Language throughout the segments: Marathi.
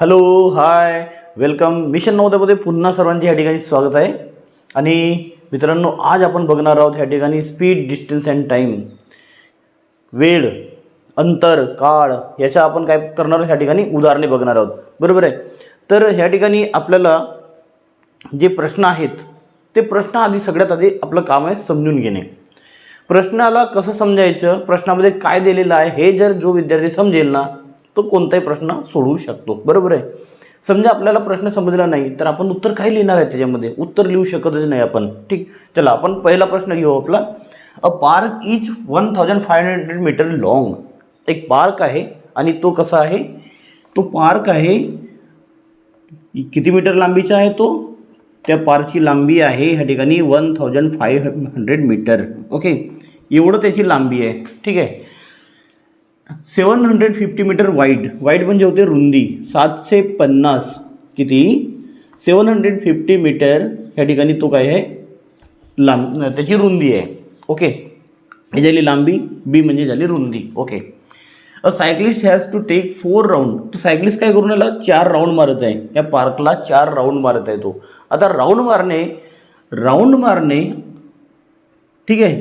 हॅलो हाय वेलकम मिशन नवोदयमध्ये पुन्हा सर्वांचे या ठिकाणी स्वागत आहे. आणि मित्रांनो आज आपण बघणार आहोत ह्या ठिकाणी स्पीड डिस्टन्स अँड टाईम वेळ अंतर काळ याच्या आपण काय करणार आहोत ह्या ठिकाणी उदाहरणे बघणार आहोत. बरोबर आहे? तर ह्या ठिकाणी आपल्याला जे प्रश्न आहेत ते प्रश्न आधी सगळ्यात आधी आपलं काम आहे समजून घेणे. प्रश्नाला कसं समजायचं? प्रश्नामध्ये काय दिलेलं आहे? हे जर जो विद्यार्थी समजेल ना तो कोणताही प्रश्न सोडवू शकतो. बरोबर आहे? समजा आपल्याला प्रश्न समजला नाही तर आपण उत्तर काय लिहिणार आहे त्याच्यामध्ये? उत्तर लिहू शकतच नाही आपण. ठीक? चला आपण पहिला प्रश्न घेऊ आपला. A park is one thousand five hundred metre long एक पार्क आहे आणि तो कसा आहे? तो पार्क आहे किती मीटर लांबीचा आहे तो? त्या पार्कची लांबी आहे ह्या ठिकाणी one thousand five hundred metre okay एवढं त्याची लांबी आहे. ठीक आहे? Seven hundred fifty metre wide wide म्हणजे होते रुंदी. सातशे पन्नास. किती? सेवन हंड्रेड फिफ्टी मीटर ह्या ठिकाणी तो काय आहे? लांब त्याची रुंदी आहे. ओके हे झाली लांबी. बी म्हणजे झाली रुंदी. Okay a cyclist has to take four round तो सायकलिस्ट काय करून आला? चार राऊंड मारत आहे. या पार्कला चार राऊंड मारत आहे तो. आता राऊंड मारणे राऊंड मारणे ठीक आहे.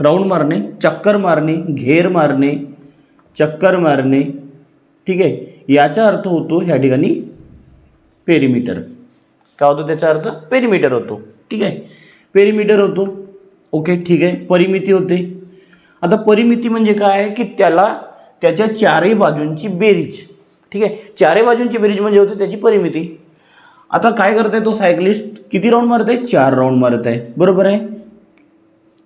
राऊंड मारणे चक्कर मारणे घेर मारणे चक्कर मारणे. ठीक आहे? याचा अर्थ होतो ह्या ठिकाणी पेरीमीटर काय होतो त्याचा अर्थ? पेरीमीटर होतो. ठीक आहे? पेरीमीटर होतो. ओके ठीक आहे. परिमिती होते. आता परिमिती म्हणजे काय? आहे की त्याला त्याच्या चारही बाजूंची बेरीज. ठीक आहे? चारही बाजूंची बेरीज म्हणजे होते त्याची परिमिती. आता काय करत आहे तो सायकलिस्ट किती राऊंड मारत आहे चार राऊंड मारत आहे बरोबर आहे?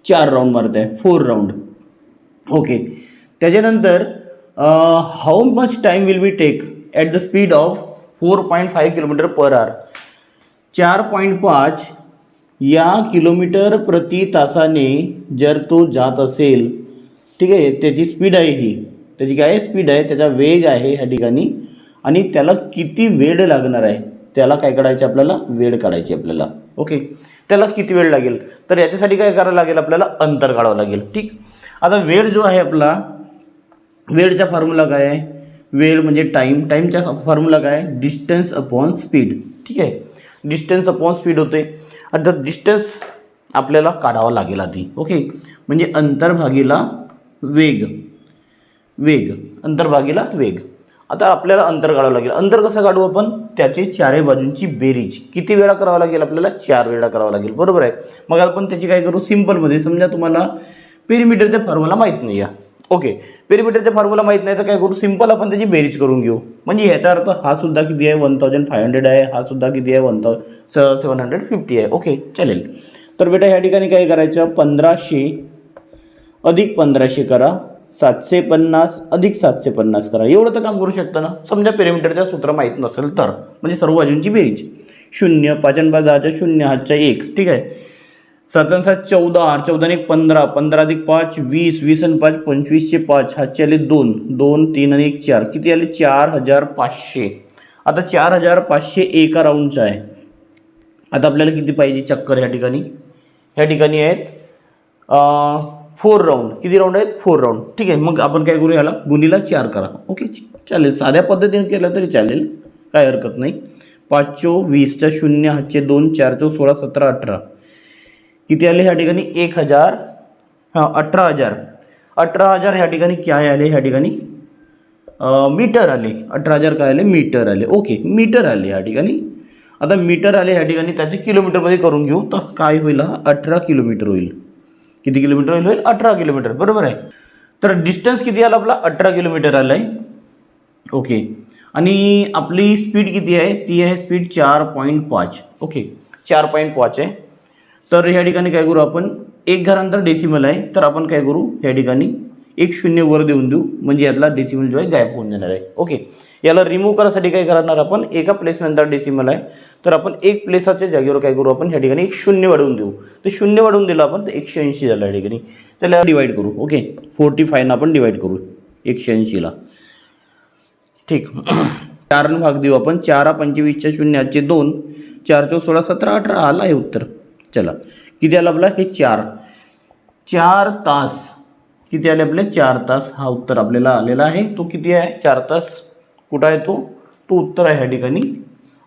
चार राऊंड मारत आहे फोर राऊंड ओके. त्याच्यानंतर how much time will be take at the speed of four point five kilometre per hour चार पॉईंट पाच या किलोमीटर प्रति तासाने जर तो जात असेल ठीक आहे त्याची स्पीड आहे ही. त्याची काय स्पीड आहे? त्याचा वेग आहे ह्या ठिकाणी. आणि त्याला किती वेळ लागणार आहे? त्याला काय काढायचे आपल्याला? वेळ काढायची आपल्याला. ओके त्याला किती वेळ लागेल? तर याच्यासाठी काय करावं लागेल आपल्याला? अंतर काढावं लागेल. ठीक? आता वेळ जो आहे आपला वेळचा फॉर्म्युला काय आहे? वेळ म्हणजे टाईम टाईमचा फॉर्म्युला काय आहे? डिस्टन्स अपॉन स्पीड ठीक आहे? डिस्टन्स अपॉन स्पीड होते. आता डिस्टन्स आपल्याला काढावा लागेल आधी. ओके म्हणजे अंतरभागीला वेग. वेग. अंतरभागीला वेग. आता आपल्याला अंतर काढावं लागेल. अंतर कसं काढू आपण? त्याची चारही बाजूंची बेरीज. किती वेळा करावं लागेल आपल्याला? चार वेळा करावं लागेल. बरोबर आहे? मग आपण त्याची काय करू? सिम्पलमध्ये समजा तुम्हाला पेरीमीटरचा फॉर्म्युला माहीत नाही आहे ओके पेरीमीटरचा फॉर्म्युला माहीत नाही तर काय करू? सिंपल आपण त्याची बेरीज करून घेऊ. म्हणजे याचा अर्थ हा सुद्धा किती आहे? वन थाउजंड फाय हंड्रेड आहे. हा सुद्धा किती आहे? वन थाउ सेवन हंड्रेड फिफ्टी आहे. ओके चालेल. तर बेटा ह्या ठिकाणी काय करायचं? पंधराशे अधिक पंधराशे करा. सातशे पन्नास अधिक सातशे पन्नास करा. एवढं तर काम करू शकता ना? समजा पेरीमीटरचं सूत्र माहीत नसेल तर. म्हणजे सर्व बाजूंची बेरीज. शून्य पाचन पाच दहाच्या शून्य हातच्या एक. ठीक आहे? सातन सात चौदा चौदा एक पंधरा पंधरा अधिक पाच वीस वीस आणि पाच पंचवीसचे पाच. हातचे आले दोन दोन तीन आणि एक चार. किती आले? चार हजार पाचशे. आता चार हजार पाचशे एका राऊंडचा आहे. आता आपल्याला किती पाहिजे चक्कर ह्या ठिकाणी? ह्या ठिकाणी आहेत फोर राऊंड किती राऊंड आहेत? फोर राऊंड ठीक आहे मग आपण काय करू ह्याला गुणीला चार करा. ओके चालेल. साध्या पद्धतीने केलं तरी चालेल. काय हरकत नाही. पाच चो वीसच्या शून्य हातचे दोन चार चो सोळा सतरा अठरा. किती आले ह्या ठिकाणी? एक हजार. हां अठरा हजार. अठरा हजार ह्या ठिकाणी काय आले? ह्या ठिकाणी मीटर आले. अठरा हजार काय आले? मीटर आले. ओके मीटर आले ह्या ठिकाणी. आता मीटर आले ह्या ठिकाणी त्याचे किलोमीटरमध्ये करून घेऊ. तर काय होईल हा? अठरा किलोमीटर होईल. किती किलोमीटर होईल? होईल अठरा किलोमीटर. बरोबर आहे? तर डिस्टन्स किती आला आपला? अठरा किलोमीटर आला आहे ओके. आणि आपली स्पीड किती आहे? ती आहे स्पीड चार पॉईंट पाच. ओके. चार पॉईंट पाच आहे. तर ह्या ठिकाणी काय करू आपण? एक घरानंतर डेसिमल आहे तर आपण काय करू? ह्या ठिकाणी एक शून्य वर देऊन देऊ. म्हणजे यातला डेसिमल जो आहे गायब होऊन जाणार आहे. ओके याला रिमूव्ह करायसाठी काय करणार आपण? एका प्लेसनंतर डेसिमल आहे. तर आपण एक प्लेसाच्या जागेवर काय करू आपण? ह्या ठिकाणी एक शून्य वाढवून देऊ. ते शून्य वाढवून दिलं आपण तर एकशे ऐंशी झालं या ठिकाणी. त्याला डिवाईड करू. ओके फोर्टी फायनं आपण डिवाईड करू. एकशे ऐंशीला ठीक. चारनं भाग देऊ आपण. चारा पंचवीसच्या शून्याचे दोन. चार चौ सोळा सतरा अठरा. आला आहे उत्तर. चला. किती आलं आपलं? हे चार. चार तास. किती आले आपले? चार तास. हा उत्तर आपल्याला आलेला आहे. तो किती आहे? चार तास. कुठं आहे तो? तो उत्तर आहे ह्या ठिकाणी.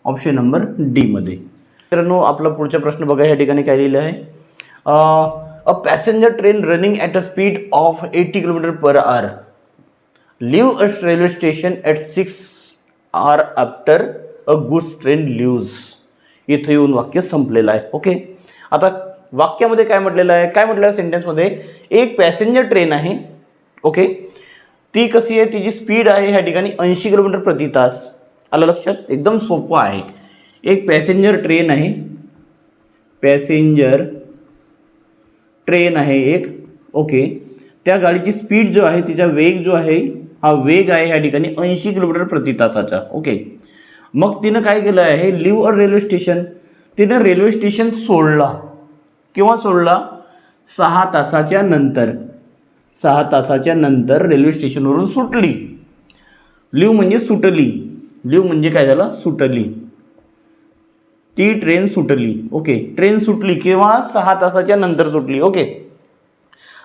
ऑप्शन नंबर डीमध्ये मित्रांनो आपला पुढचा प्रश्न बघा. ह्या ठिकाणी काय लिहिलं आहे? A passenger train running at a speed of eighty kilometre per hour leave a railway station at six hour after a goods train leaves इथं येऊन वाक्य संपलेलं आहे. ओके आता वाक्यामध्ये काय म्हटलेलं आहे? काय म्हटलेलं आहे सेंटेन्समध्ये एक पॅसेंजर ट्रेन आहे ओके ती कशी आहे? तिची स्पीड आहे ह्या ठिकाणी ऐंशी किलोमीटर प्रति तास. आलं लक्षात? एकदम सोपं आहे. एक पॅसेंजर ट्रेन आहे. पॅसेंजर ट्रेन आहे एक ओके त्या गाडीची स्पीड जो आहे तिचा वेग जो आहे हा वेग आहे ह्या ठिकाणी ऐंशी किलोमीटर प्रति तासाचा ओके मग तिनं काय केलं आहे? लिव्ह अ रेल्वे स्टेशन तिनं रेल्वे स्टेशन सोडला. किंवा सोडला? सहा तासाच्या नंतर. सहा तासाच्या नंतर रेल्वे स्टेशनवरून सुटली. लिव म्हणजे सुटली. लिव म्हणजे काय झालं? सुटली. ती ट्रेन सुटली. ओके. ट्रेन सुटली किंवा सहा तासाच्या नंतर सुटली. ओके.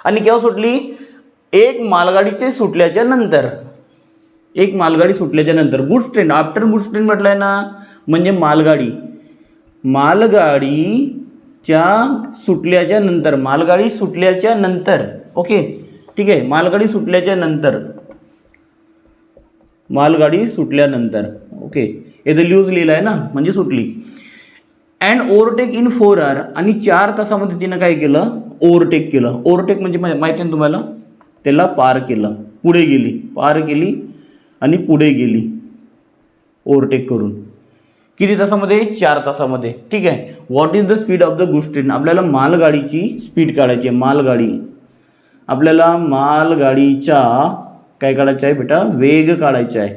आणि केव्हा सुटली? एक मालगाडीचे सुटल्याच्या नंतर. एक मालगाडी सुटल्याच्या नंतर. Goods train. After goods train म्हटलं आहे ना? म्हणजे मालगाडी. मालगाडीच्या सुटल्याच्या नंतर मालगाडी सुटल्याच्या नंतर ओके? ठीक आहे मालगाडी सुटल्याच्या नंतर. मालगाडी सुटल्यानंतर ओके? येथे ल्यूज लिहिलं आहे ना म्हणजे सुटली. And overtake in four hour आणि चार तासामध्ये तिनं काय केलं? ओव्हरटेक केलं. ओव्हरटेक म्हणजे माहिती आहे ना तुम्हाला? त्याला पार केलं. पुढे गेली. पार केली आणि पुढे गेली. ओव्हरटेक करून. किती तासामध्ये? चार तासामध्ये. ठीक आहे? What is the speed of the goods train आपल्याला मालगाडीची स्पीड काढायची आहे. मालगाडी. आपल्याला मालगाडीचा काय काढायचं आहे बेटा? वेग काढायचा आहे.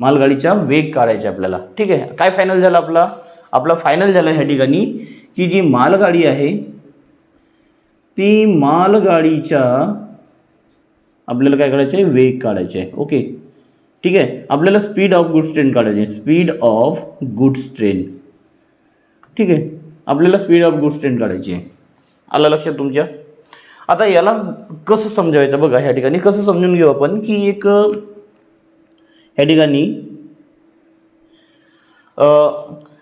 मालगाडीचा वेग काढायचा आहे आपल्याला. ठीक आहे? काय फायनल झालं आपला? आपला फायनल झालं ह्या ठिकाणी की जी मालगाडी आहे ती मालगाडीच्या आपल्याला काय काढायचं आहे? वेग काढायचे आहे. ओके ठीक आहे? आपल्याला स्पीड ऑफ गुड्स ट्रेन काढायचे आहे. स्पीड ऑफ गुड्स ट्रेन ठीक आहे? आपल्याला स्पीड ऑफ गुड्स ट्रेन काढायची आहे. आलं लक्षात तुमच्या? आता याला कसं समजावायचं बघा ह्या ठिकाणी? कसं समजून घेऊ आपण की एक ह्या ठिकाणी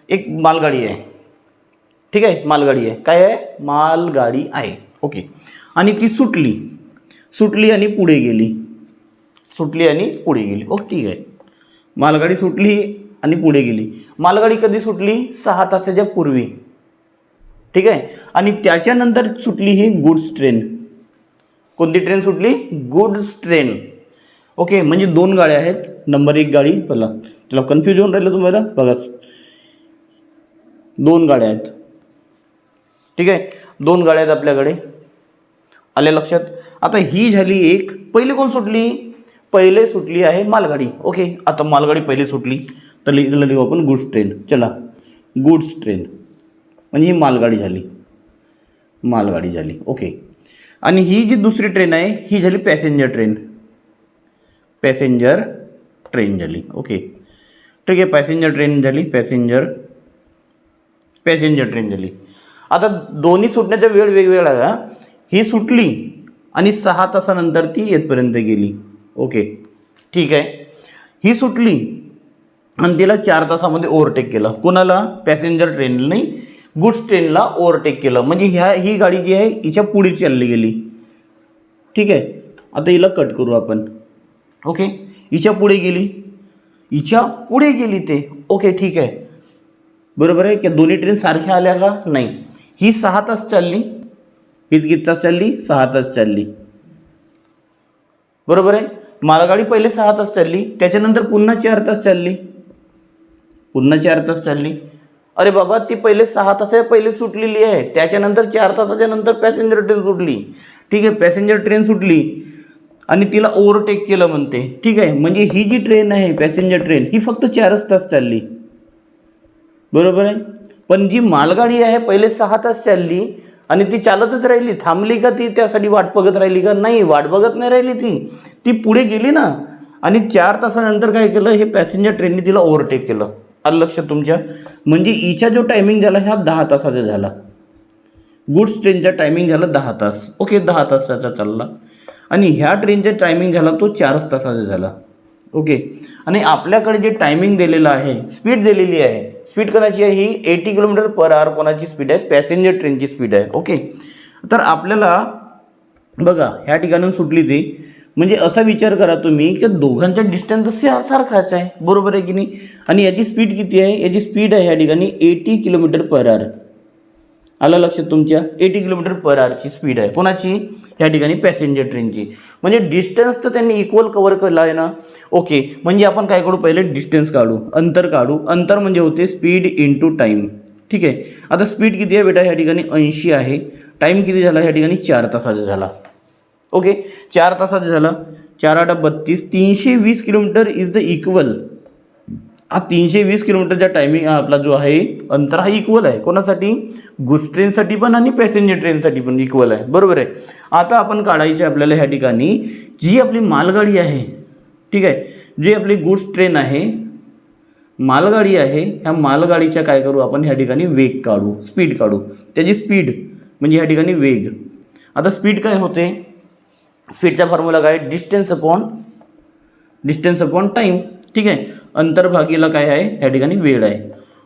एक मालगाडी आहे. ठीक आहे? मालगाडी आहे. काय आहे? मालगाडी आहे. ओके. आणि ती सुटली. सुटली आणि पुढे गेली. सुटली आणि पुढे गेली. ओके ठीक आहे. मालगाडी सुटली आणि पुढे गेली. मालगाडी कधी सुटली? सहा तासाच्या पूर्वी. ठीक आहे? आणि त्याच्यानंतर सुटली ही गुड्स ट्रेन कोणती ट्रेन सुटली? गुड्स ट्रेन ओके म्हणजे दोन गाड्या आहेत. नंबर एक गाडी पहिला त्याला कन्फ्यूज होऊन राहिलं तुम्हाला? बघा. दोन गाड्या आहेत. ठीक आहे? दोन गाड्या आहेत आपल्याकडे. आल्या लक्षात? आता ही झाली एक. पहिले कोण सुटली? पहिले सुटली आहे मालगाडी. ओके आता मालगाडी पहिले सुटली तर लिहिलं लिहू आपण गुड्स ट्रेन चला गुड्स ट्रेन म्हणजे ही मालगाडी झाली. मालगाडी झाली. ओके. आणि ही जी दुसरी ट्रेन आहे ही झाली पॅसेंजर ट्रेन पॅसेंजर ट्रेन झाली. ओके. ठीक आहे पॅसेंजर ट्रेन झाली पॅसेंजर पॅसेंजर ट्रेन झाली. आता दोन्ही सुटण्याचा वेळ वेगवेगळा ही. सुटली आणि सहा तासानंतर ती येतपर्यंत गेली. ओके. ठीक आहे. ही सुटली आणि तिला चार तासामध्ये ओव्हरटेक केलं. कोणाला? पॅसेंजर ट्रेनने गुड्स ट्रेनला ओव्हरटेक केलं. म्हणजे ह्या ही गाडी जी आहे हिच्या पुढे चालली गेली. ठीक आहे. आता हिला कट करू आपण. ओके. हिच्या पुढे गेली. हिच्या पुढे गेली ते. ओके ठीक आहे. बरोबर आहे की दोन्ही ट्रेन सारख्या आल्या का? नाही. ही सहा तास चालली. हीच किती तास चालली? सहा तास चालली. बरोबर आहे? मालगाडी पहिले सहा तास चालली त्याच्यानंतर पुन्हा चार तास चालली. पुन्हा चार तास चालली. अरे बाबा ती पहिले सहा तास पहिले सुटलेली आहे. त्याच्यानंतर चार तासाच्या नंतर पॅसेंजर ट्रेन सुटली. ठीक आहे पॅसेंजर ट्रेन सुटली. आणि तिला ओव्हरटेक केलं म्हणते. ठीक आहे म्हणजे ही जी ट्रेन आहे पॅसेंजर ट्रेन ही फक्त चारच तास चालली. बरोबर आहे? पण जी मालगाडी आहे पहिले सहा तास चालली आणि ती चालतच राहिली. थांबली का ती? त्यासाठी वाट बघत राहिली का? नाही वाट बघत नाही राहिली ती. ती पुढे गेली ना. आणि चार तासानंतर काय केलं? हे पॅसेंजर ट्रेनने तिला ओव्हरटेक केलं. आलं लक्षात तुमच्या? म्हणजे हिचा जो टायमिंग झाला ह्या दहा तासाचा झाला. गुड्स ट्रेनचा टायमिंग झाला दहा तास. ओके दहा तासाचा चालला. आणि ह्या ट्रेनचा टायमिंग झाला तो चारच तासाचा झाला. ओके आणि आपल्याकडे जे टायमिंग दिलेलं आहे स्पीड दिलेली आहे स्पीड कोणाची आहे ही एटी किलोमीटर पर आवर कोणाची स्पीड आहे? पॅसेंजर ट्रेनची स्पीड आहे ओके तर आपल्याला बघा ह्या ठिकाणून सुटली ती. म्हणजे असा विचार करा तुम्ही की दोघांचा डिस्टन्स सारखाच आहे बरोबर आहे की नाही? आणि याची स्पीड किती आहे? याची स्पीड आहे ह्या ठिकाणी एटी किलोमीटर पर आवर आलं लक्षात तुमच्या? एटी किलोमीटर पर आवरची स्पीड आहे. कोणाची? ह्या ठिकाणी पॅसेंजर ट्रेनची म्हणजे डिस्टन्स तर त्यांनी इक्वल कवर केलं आहे ना? ओके म्हणजे आपण काय करू? पहिले डिस्टन्स काढू. अंतर काढू. अंतर म्हणजे होते स्पीड इंटू टाईम ठीक आहे? आता स्पीड किती आहे बेटा? ह्या ठिकाणी ऐंशी आहे. टाईम किती झाला? ह्या ठिकाणी चार तासाचा झाला. ओके चार तासाचा झाला. चार आठ बत्तीस. तीनशे वीस किलोमीटर इज द इक्वल हा तीनशे वीस किलोमीटरचा टायमिंग आपला जो आहे अंतर हा इक्वल आहे. कोणासाठी? गुड्स ट्रेनसाठी पण आणि पॅसेंजर ट्रेनसाठी पण इक्वल आहे. बरोबर आहे? आता आपण काढायचे आपल्याला ह्या ठिकाणी जी आपली मालगाडी आहे ठीक आहे? जी आपली गुड्स ट्रेन आहे मालगाडी आहे ह्या मालगाडीच्या काय करू आपण? ह्या ठिकाणी वेग काढू स्पीड काढू. त्याची स्पीड म्हणजे ह्या ठिकाणी वेग. आता स्पीड काय होते? स्पीडचा फॉर्म्युला काय? Distance upon distance upon time ठीक आहे? अंतरभागीला काय आहे? ह्या ठिकाणी वेळ आहे.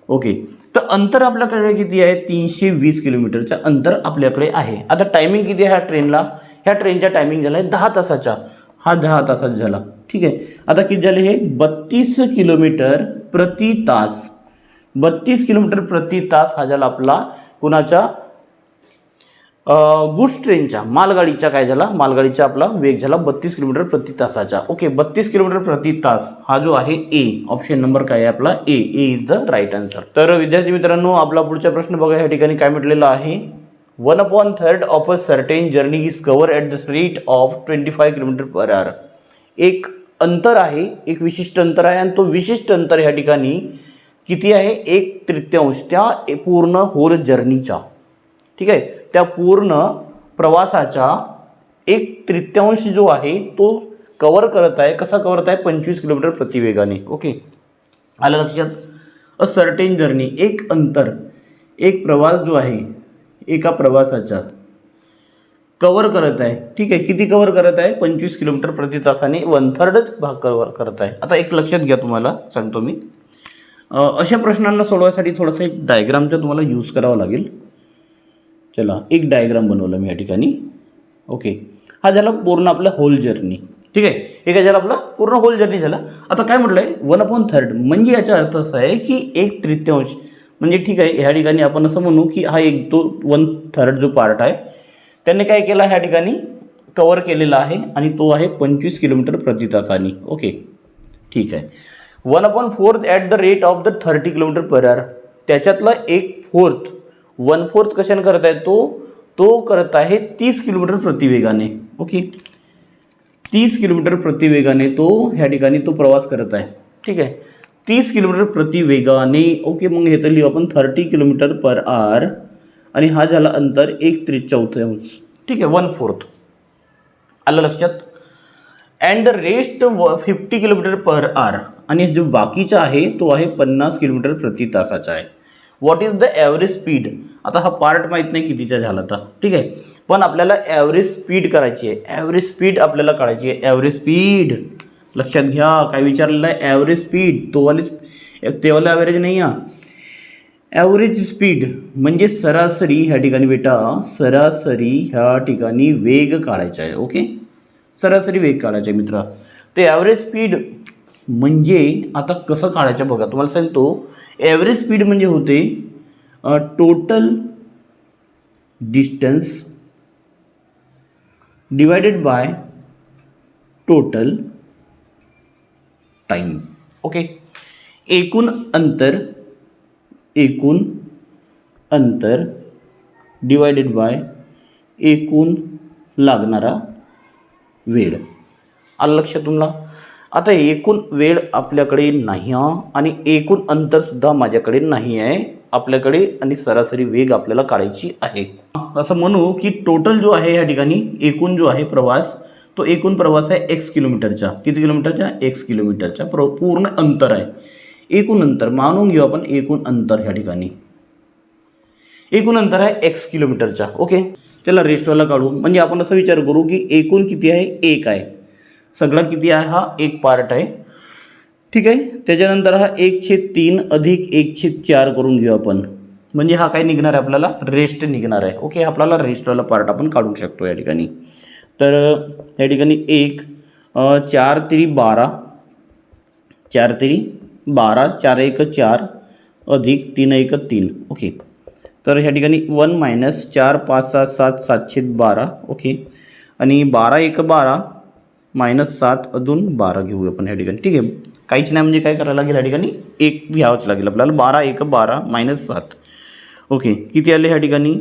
ओके तर अंतर आपल्याकडे किती आहे? तीनशे वीस किलोमीटरचं अंतर आपल्याकडे आहे. आता टायमिंग किती आहे ह्या ट्रेनला ह्या ट्रेनचा टायमिंग झाला आहे दहा तासाचा हा दहा तासाचा झाला. ठीक आहे. आता किती झाले हे? बत्तीस किलोमीटर प्रति तास. बत्तीस किलोमीटर प्रति तास हा झाला आपला कुणाचा? गुड्स ट्रेनच्या मालगाडीचा काय झाला? मालगाडीचा आपला वेग झाला बत्तीस किलोमीटर प्रति तासाचा. ओके बत्तीस किलोमीटर प्रति तास हा जो आहे ए ऑप्शन नंबर काय आहे आपला? A A is the right answer तर विद्यार्थी मित्रांनो आपला पुढचा प्रश्न बघा या ठिकाणी काय म्हटलेलं आहे? One upon third of a certain journey is cover at the rate of twenty five kilometre per hour एक अंतर आहे एक विशिष्ट अंतर आहे आणि तो विशिष्ट अंतर ह्या ठिकाणी किती आहे? एक तृतीयांश त्या ए- पूर्ण होल जर्नीचा ठीक आहे? त्या पूर्ण प्रवासाचा एक तृतीयांश जो आहे तो कवर करत आहे. कसा करत आहे? पंचवीस किलोमीटर प्रतिवेगाने. ओके आलं लक्षात? अ सर्टेन जर्नी एक अंतर. एक प्रवास जो आहे एका प्रवासाचा. कवर करत आहे. ठीक आहे. किती कवर करत आहे? पंचवीस किलोमीटर प्रति तासाने वन थर्डच भाग कवर करत आहे. आता एक लक्षात घ्या तुम्हाला. सांगतो मी. अशा प्रश्नांना सोडवायसाठी थोडासा एक डायग्रामचा तुम्हाला यूज करावा लागेल. चला एक डायग्राम बनवला मी या ठिकाणी. ओके हा झाला पूर्ण आपला होल जर्नी ठीक आहे? हे काय झालं आपला? पूर्ण होल जर्नी झाला. आता काय म्हटलं आहे वन अपॉन थर्ड म्हणजे याचा अर्थ असा आहे की एक तृतीयांश. म्हणजे ठीक आहे ह्या ठिकाणी आपण असं म्हणू की हा एक तो वन थर्ड जो पार्ट आहे त्यांनी काय केला? ह्या ठिकाणी कवर केलेला आहे आणि तो आहे पंचवीस किलोमीटर प्रति तासाने ओके ठीक आहे. One upon fourth at the rate of the thirty kilometre per hour त्याच्यातला एक फोर्थ वन फोर्थ कशाने करत आहे तो? तो करत आहे तीस किलोमीटर प्रतिवेगाने. ओके? तीस किलोमीटर प्रतिवेगाने तो ह्या ठिकाणी तो प्रवास करत आहे. ठीक आहे? तीस किलोमीटर प्रतिवेगाने ओके मग हे तर लिहू आपण थर्टी किलोमीटर पर आर आणि हा झाला अंतर एक त्रि चौथ्यांश ठीक आहे? One fourth. आलं लक्षात? अँड द रेस्ट व फिफ्टी किलोमीटर पर आर आणि जो बाकीचा आहे तो आहे पन्नास किलोमीटर प्रति तासाचा आहे. What is the average speed आता हा पार्ट माहीत नाही कितीचा झाला तर. ठीक आहे? पण आपल्याला ॲव्हरेज स्पीड करायची आहे. ॲव्हरेज स्पीड आपल्याला काढायची आहे. ॲव्हरेज स्पीड लक्षात घ्या काय विचारलेलं आहे? ॲव्हरेज स्पीड तोवाली तेवाला ॲव्हरेज नाही आहे. ॲव्हरेज स्पीड म्हणजे सरासरी ह्या ठिकाणी बेटा सरासरी ह्या ठिकाणी वेग काढायचा आहे ओके सरासरी वेग काढायचा आहे मित्रा. ते ॲव्हरेज स्पीड म्हणजे आता कसं काढायचं बघा. तुम्हाला सांगतो ॲव्हरेज स्पीड म्हणजे होते total distance divided by total time okay एकूण अंतर एकूण अंतर डिवायडेड बाय एकूण लागणारा वेळ. आलं लक्षात तुम्हाला? आता एकूण वेळ आपल्याकडे नाही आणि एकूण अंतरसुद्धा माझ्याकडे नाही आहे. आपल्याकडे आणि सरासरी वेग आपल्याला काढायची आहे. असं म्हणू की टोटल जो आहे या ठिकाणी एकूण जो आहे प्रवास तो एकूण प्रवास आहे एक्स किलोमीटरचा किती किलोमीटरच्या एक्स किलोमीटरच्या प्र पूर्ण अंतर आहे. एकूण अंतर मानून घेऊ आपण एकूण अंतर ह्या ठिकाणी. एकूण अंतर आहे एक्स किलोमीटरचा ओके? त्याला रेस्टवाला काढू. म्हणजे आपण असं विचार करू की एकूण किती आहे? एक आहे. सगळा किती आहे? हा एक पार्ट आहे. ठीक आहे? त्याच्यानंतर हा एक छेद तीन अधिक एक छेद चार करून घेऊ आपण. म्हणजे हा काय निघणार आहे आपल्याला? रेस्ट निघणार आहे. ओके आपल्याला रेस्टवाला पार्ट आपण काढू शकतो या ठिकाणी. तर या ठिकाणी एक चार तरी बारा चार तरी बारा चार एक चार अधिक तीन एक तीन. ओके तर ह्या ठिकाणी वन मायनस चार पाच सात सात सातशे बारा. ओके आणि बारा एक बारा मायनस सात अजून बारा घेऊ आपण ह्या ठिकाणी. ठीक आहे? काहीच नाही म्हणजे काय करायला लागेल ह्या ठिकाणी? एक घ्यावंच लागेल आपल्याला. बारा एक बारा मायनस सात. ओके किती आले ह्या ठिकाणी?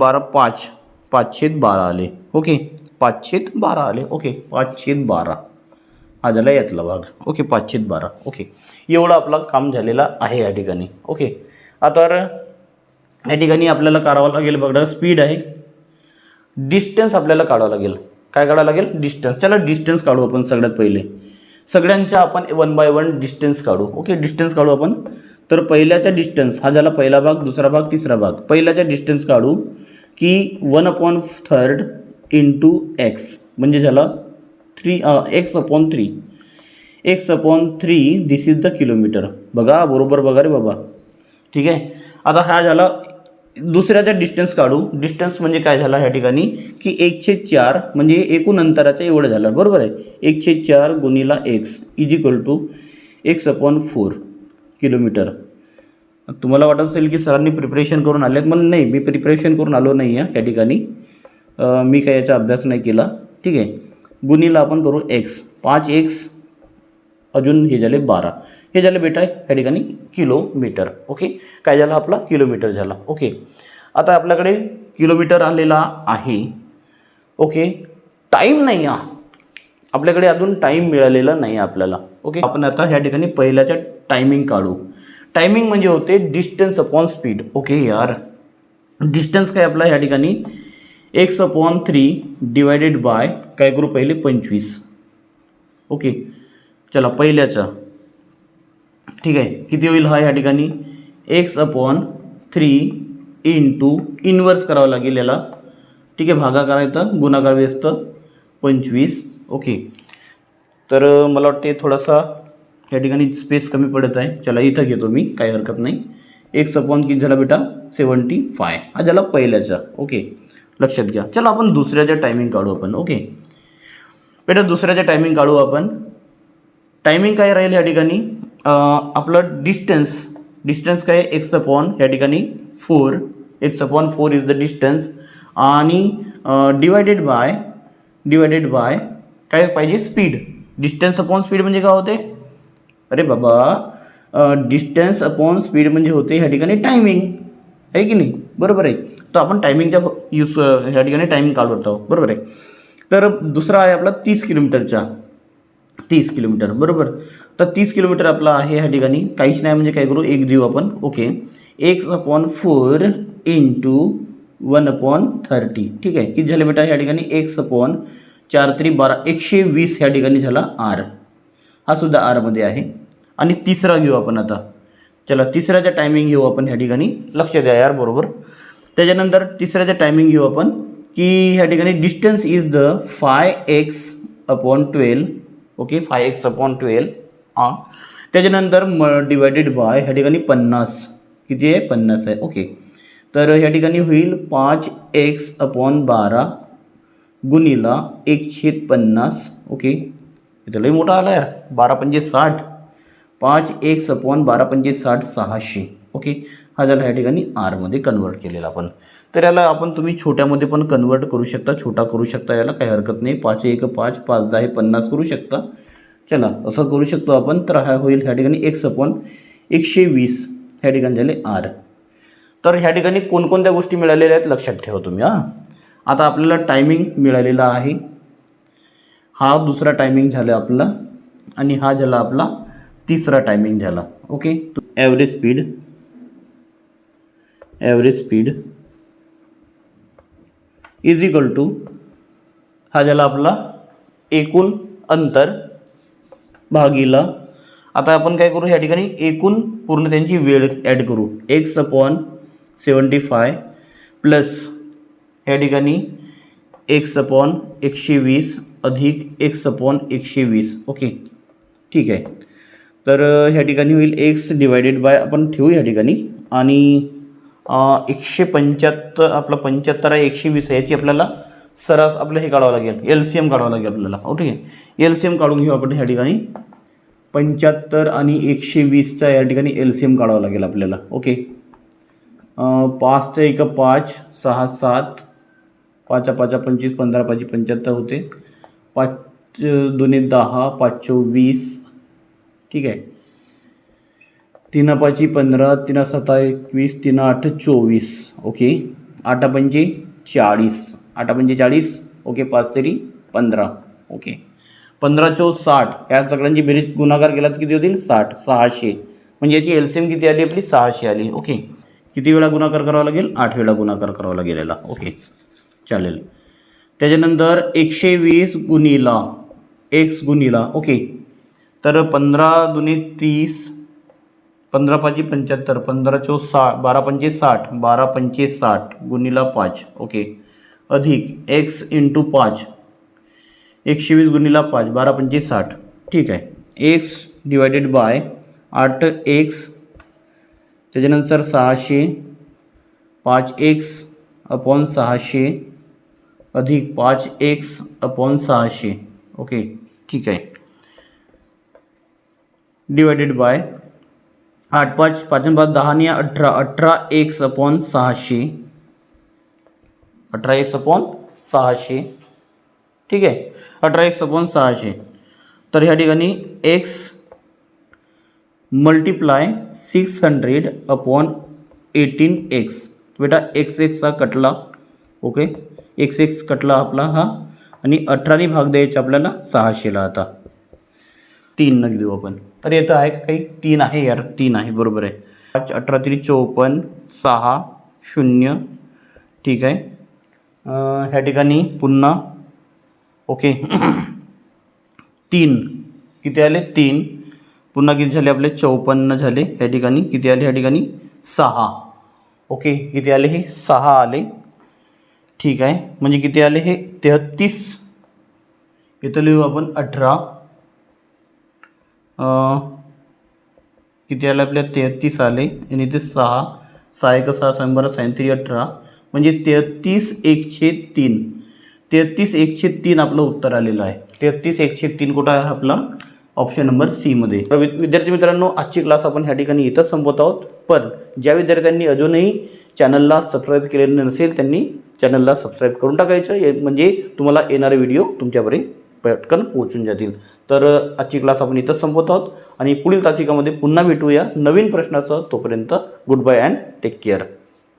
बारा पाच. पाचशेत बारा आले. ओके पाचशेत बारा आले. ओके पाचशेत बारा. हा झाला यातला भाग. ओके पाचशेत बारा. ओके एवढं आपलं काम झालेलं आहे या ठिकाणी. ओके आता या ठिकाणी आपल्याला काढावं लागेल बघा स्पीड आहे. डिस्टन्स आपल्याला काढावं लागेल. काय काढावं लागेल? डिस्टन्स. त्याला डिस्टन्स काढू आपण सगळ्यात पहिले. सगळ्यांच्या आपण वन बाय वन डिस्टन्स काढू. ओके डिस्टन्स काढू आपण. तर पहिल्याचा डिस्टन्स हा झाला पहिला भाग दुसरा भाग तिसरा भाग. पहिल्याचा डिस्टन्स काढू की one upon third into x म्हणजे झाला three x upon three x upon three this is the kilometre बघा बरोबर बघा रे बाबा. ठीक आहे? आता हा झाला दुसऱ्याचा डिस्टन्स काढू. डिस्टन्स म्हणजे काय झाला ह्या ठिकाणी? की एकशे चार म्हणजे एकूण अंतराचं एवढं झालं. बरोबर आहे? एकशे चार गुणीला x is equal to x upon four kilometre तुम्हाला वाटत असेल की सरांनी प्रिपरेशन करून आले आहेत नाही. मी प्रिपरेशन करून आलो नाही आहे या ठिकाणी मी काय याचा अभ्यास नाही केला. ठीक आहे? गुणीला आपण करू एक्स पाच एक्स अजून हे झाले बारा. हे झालं बेटा या ठिकाणी किलोमीटर. ओके काय झालं आपला? किलोमीटर झाला. ओके आता आपल्याकडे किलोमीटर आलेला आहे. ओके टाईम नाही आहे आपल्याकडे अजून टाईम मिळालेला नाही आपल्याला. ओके आपण आता ह्या ठिकाणी पहिल्याच्या टायमिंग काढू. टायमिंग म्हणजे होते डिस्टन्स अपॉन स्पीड ओके यार? डिस्टन्स काय आपला ह्या ठिकाणी? X upon three divided by काय करू पहिले? पंचवीस. ओके चला पहिल्याचा. ठीक आहे? किती होईल हा या ठिकाणी? X upon three into inverse करावं लागेल याला. ठीक आहे? भागाकार येतं गुणाकार व्यस्त पंचवीस. ओके. तर मला वाटते थोडासा या ठिकाणी स्पेस कमी पडत आहे. चला इथं घेतो मी. काही हरकत नाही. एक्स अपॉन किती झाला बेटा? सेवन्टी फाय हा झाला पहिल्याचा. ओके. लक्षात घ्या. चला आपण दुसऱ्याच्या टायमिंग काढू आपण. ओके. बेटा दुसऱ्याच्या टायमिंग काढू आपण. टायमिंग काय राहील या ठिकाणी? आपलं डिस्टन्स डिस्टन्स काय एक्स अपॉन या ठिकाणी four x upon four is the distance आणि डिवायडेड बाय डिवायडेड बाय काय पाहिजे? स्पीड डिस्टन्स अपॉन स्पीड म्हणजे काय होते? अरे बाबा डिस्टन्स अपॉन स्पीड म्हणजे होते ह्या ठिकाणी टायमिंग आहे की नाही? बरोबर आहे. तर आपण टायमिंगच्या यूज ह्या ठिकाणी टायमिंग काढत आहोत बरोबर आहे. तर दुसरा आहे आपला तीस किलोमीटरचा तीस किलोमीटर बरोबर? तर तीस किलोमीटर आपला आहे ह्या ठिकाणी. काहीच नाही म्हणजे काय करू? एक देऊ आपण. Okay x upon four into one upon thirty ठीक आहे? किती झाले बेटा ह्या ठिकाणी? एक्स अपॉन चार तरी बारा. एकशे वीस ह्या ठिकाणी झाला आर हा सुद्धा आरमध्ये आहे. आणि तिसरा घेऊ आपण आता. चला तिसऱ्याचा टायमिंग घेऊ आपण ह्या ठिकाणी. लक्ष द्या यार बरोबर? त्याच्यानंतर तिसऱ्याचा टायमिंग घेऊ आपण की ह्या ठिकाणी distance is the five x upon twelve okay five x upon twelve हां त्याच्यानंतर म डिवायडेड बाय ह्या ठिकाणी पन्नास. किती आहे? पन्नास आहे. ओके तर ह्या ठिकाणी होईल पाच एक्स अपॉन बारा गुणीला एकशे पन्नास. ओके इथं लई मोठा आला यार. बारा पंचे साठ. पाच एक्स अपॉन बारा पंचे साठ सहाशे. ओके हा झाला ह्या ठिकाणी आरमध्ये कन्वर्ट केलेला आपण. तर याला आपण तुम्ही छोट्यामध्ये पण कन्वर्ट करू शकता छोटा करू शकता याला काही हरकत नाही. पाच एक पाच पाच दहा हे पन्नास करू शकता. चला असं करू शकतो आपण. तर हा होईल ह्या ठिकाणी एक्स अपॉन एकशे वीस ह्या ठिकाणी झाले आर तर ह्या ठिकाणी कोणकोणत्या गोष्टी मिळालेल्या आहेत लक्षात ठेवा तुम्ही हां. आता आपल्याला टायमिंग मिळालेला आहे. हा दुसरा टायमिंग झाला आपला आणि हा झाला आपला तिसरा टायमिंग झाला. Okay average speed average speed is equal to हा झाला आपला एकूण अंतर भागीला. आता आपण काय करू ह्या ठिकाणी एकूण पूर्ण त्यांची वेळ ॲड करू. X upon seventy five plus ह्या ठिकाणी एक्स अपॉन एकशे वीस अधिक एक्स अपॉन एकशे वीस ओके ठीक आहे. तर ह्या ठिकाणी होईल एक्स डिवायडेड बाय आपण ठेवू ह्या ठिकाणी. आणि एकशे पंच्याहत्तर आपलं पंच्याहत्तर आहे एकशे वीस आहे याची आपल्याला सरास आपलं हे काढावं लागेल. एल सी एम काढावं लागेल आपल्याला. ओके एल सी एम काढून घेऊ आपण ह्या ठिकाणी. पंच्याहत्तर आणि एकशे वीसचा या ठिकाणी एल सी एम काढावं लागेल आपल्याला. ओके? पाच ते एक पाच सहा सात पाचा पाचा पंचवीस पंधरा पाचशे पंच्याहत्तर होते. पाच दोन्ही दहा पाच वीस ठीक आहे. तीन पाची पंधरा तीन सत्ता एकवीस तीन आठ चोवीस ओके? आठ पंचे चाळीस. आठ पंचे चाळीस ओके पाच तरी पंधरा ओके? पंधरा चौ साठ. या सगळ्यांची बेरीज गुणाकार केला तर किती होतील? साठ. सहाशे. म्हणजे याची एल किती आली? आपली सहाशे आली. ओके. किती वेळा गुणाकार करावा लागेल? आठ वेळा गुणाकार करावा लागेल याला ओके. चालेल. त्याच्यानंतर एकशे वीस गुणीला. एक्स गुणीला. ओके. तर पंधरा दुनी तीस. पंधरा पाचशे पंच्याहत्तर. पंधरा चौ साठ. बारा पंचे साठ. बारा पंचे साठ. गुणीला पाच. ओके. अधिक एक्स इंटू पाच. एकशे वीस गुणिला पाच बारा पंचे साठ. ठीक आहे. एक्स डिवायडेड बाय आठ एक्स त्याच्यानंतर सहाशे पाच एक्स अपॉन सहाशे अधिक पाच एक्स अपॉन सहाशे. ओके ठीक आहे. डिवायडेड बाय आठ पाच पाच पाच दहा आणि अठरा. अठरा एक्स अपॉन सहाशे. अठरा एक्स अपॉन सहाशे. ठीक आहे? अठरा एक्स अपॉन सहाशे. तर ह्या ठिकाणी X multiply six hundred upon eighteen X. बेटा एक्स एक्सचा कटला. ओके? एक्स एक्स कटला आपला हा. आणि अठराने भाग द्यायचा आपल्याला सहाशेला आता. तीन नग देऊ आपण. तर येतं आहे का काही? तीन आहे यार. तीन आहे. बरोबर आहे. पाच अठरा तरी चौपन्न सहा शून्य. ठीक आहे. ह्या ठिकाणी पुन्हा ओके. तीन. किती आले? तीन. पुन्हा किती झाले आपले? चौपन्न झाले. ह्या ठिकाणी किती आले? ह्या ठिकाणी सहा. ओके. किती आले हे? सहा आले. ठीक आहे. म्हणजे किती आले हे? तेहत्तीस. इथं लिहू आपण अठरा. किती आले आपल्या? तेहत्तीस आले. आणि इथे सहा. सहा एक सहा शंभर सायंत्री अठरा. म्हणजे तेहत्तीस एकशे तीन. तेहत्तीस एकशे तीन आपलं उत्तर आलेलं आहे. तेहत्तीस एकशे तीन कुठं आहे आपला? ऑप्शन नंबर सीमध्ये तर विद्यार्थी मित्रांनो आजची क्लास आपण ह्या ठिकाणी इथंच संपवत आहोत. पण ज्या विद्यार्थ्यांनी अजूनही चॅनलला सबस्क्राईब केलेलं नसेल त्यांनी चॅनलला सबस्क्राईब करून टाकायचं. म्हणजे तुम्हाला येणारे व्हिडिओ तुमच्यापर्यंत पटकन पोहोचून जातील. तर आजची क्लास आपण इथंच संपवत आहोत. आणि पुढील तासिकामध्ये पुन्हा भेटूया नवीन प्रश्नासह. तोपर्यंत goodbye and take care